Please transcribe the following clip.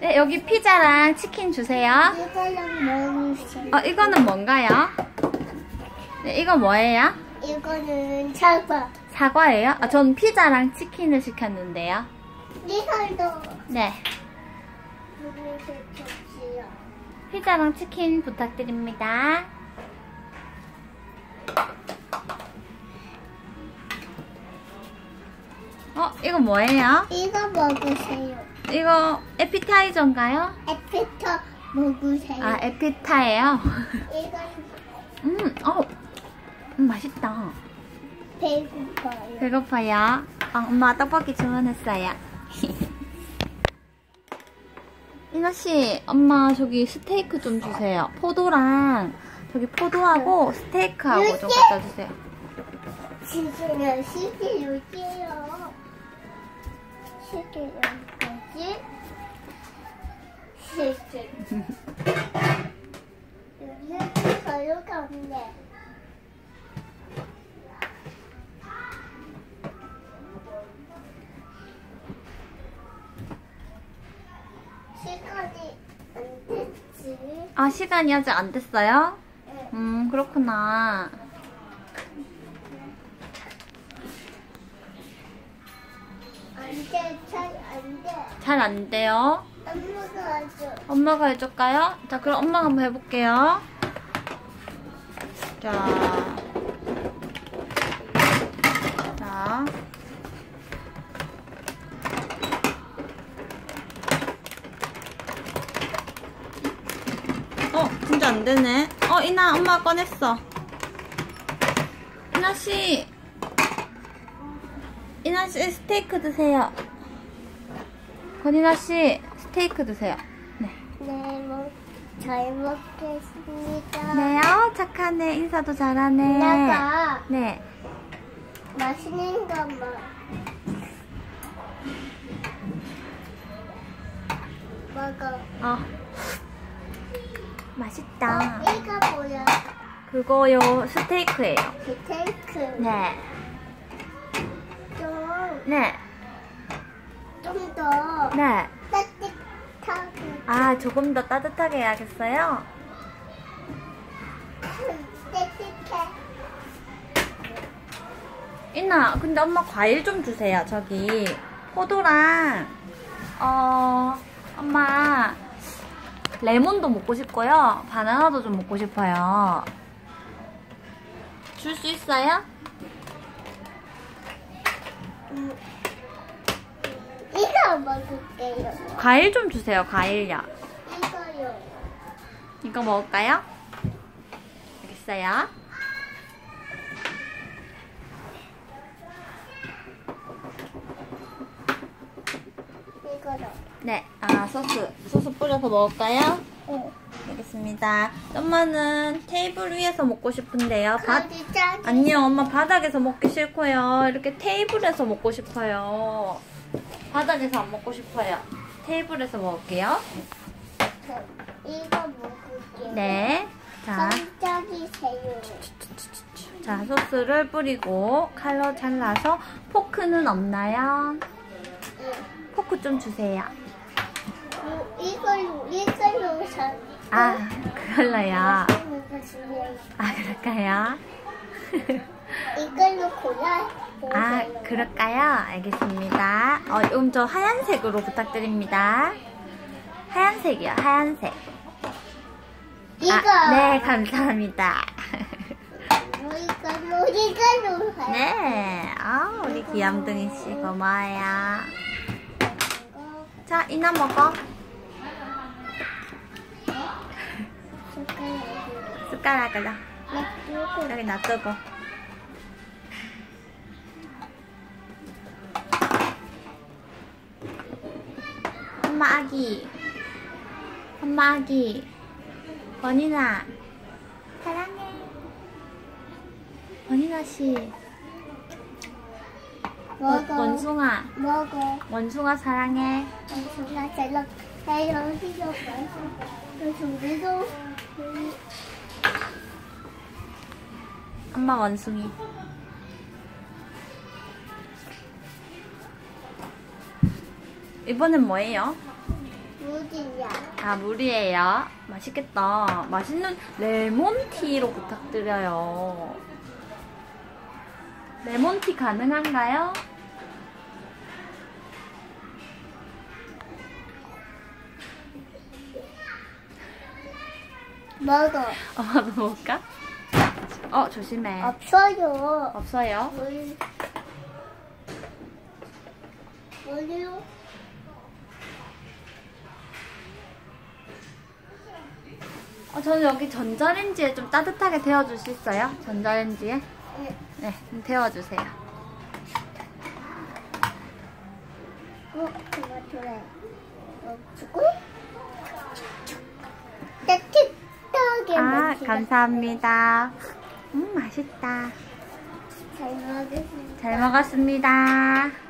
네, 여기 피자랑 치킨 주세요. 이거는 먹으세요. 어, 이거는 뭔가요? 네, 이거 뭐예요? 이거는 사과. 사과예요? 아, 전 피자랑 치킨을 시켰는데요. 이거도 네. 피자랑 치킨 부탁드립니다. 어, 이거 뭐예요? 이거 먹으세요. 이거 에피타이저인가요? 에피터 먹으세요. 아, 에피타예요. 이건 음, 어, 음, 맛있다. 배고파요. 배고파요. 아, 엄마 떡볶이 주문했어요. 이나 씨, 엄마 저기 스테이크 좀 주세요. 포도랑 저기 포도하고 스테이크하고 좀 갖다 주세요. 시계는 시계 여기요. 시계 여 아, 시간이 아직 안 됐어요? 응. 음, 그렇구나. 안 돼, 잘안 돼. 잘안 돼요. 엄마가 아주 엄마가 해줄까요? 자, 그럼 엄마가 한번 해볼게요. 자. 자. 어, 진짜 안 되네. 어, 이나, 엄마 꺼냈어. 이나 씨. 이나 씨, 스테이크 드세요. 권이나 씨, 스테이크 드세요. 네. 네, 먹, 잘 먹겠습니다. 네, 어, 착하네. 인사도 잘하네. 나가 네. 맛있는 것만 먹어. 어. 맛있다. 이거 뭐야? 그거요, 스테이크예요. 스테이크. 네. 좀, 네. 좀 더 네. 따뜻하게. 아, 조금 더 따뜻하게 해야겠어요? 따뜻해. 이나, 근데 엄마 과일 좀 주세요. 저기, 포도랑, 어, 엄마, 레몬도 먹고 싶고요. 바나나도 좀 먹고 싶어요. 줄 수 있어요? 음, 이거 먹을게요. 과일 좀 주세요, 과일요. 이거요. 이거 먹을까요? 알겠어요. 이거요. 네, 아, 소스. 소스 뿌려서 먹을까요? 응. 알겠습니다. 엄마는 테이블 위에서 먹고 싶은데요. 바. 아니요, 엄마 바닥에서 먹기 싫고요. 이렇게 테이블에서 먹고 싶어요. 바닥에서 안 먹고 싶어요. 테이블에서 먹을게요. 이거 먹을게요. 네. 자, 깜짝이. 자, 소스를 뿌리고 칼로 잘라서 포크는 없나요? 응. 포크 좀 주세요. 뭐, 이걸로, 이걸로 사. 아, 그걸로요. 아. 아, 그럴까요? 이걸로 골라. 아, 그럴까요? 알겠습니다. 어, 그럼 저 하얀색으로 부탁드립니다. 하얀색이요, 하얀색. 이거. 아, 네, 감사합니다. 뭐 이걸로, 이걸로 사. 네, 아, 우리 귀염둥이 씨 고마워요. 자, 이나 먹어. 숟가락으로. 여기 놔두고. 엄마 아기. 엄마 아기. 원이나. 사랑해. 원이나 씨. 먹어. 원숭아. 먹어. 원숭아 사랑해. 원숭아 잘 먹. 잘 먹어. 원숭이도. 엄마 원숭이. 이번엔 뭐예요? 무지 다 물이에요. 맛있겠다. 맛있는 레몬티로 부탁드려요. 레몬티 가능한가요? 먹어. 엄마도 먹을까? 어, 조심해. 없어요. 없어요? 물. 물요? 어, 저는 여기 전자레인지에 좀 따뜻하게 데워줄 수 있어요? 전자레인지에? 네. 네, 좀 데워주세요. 어, 토마토래. 넣어주고. 따뜻하게 아. 감사합니다. 음, 맛있다. 잘 먹겠습니다. 잘 먹었습니다.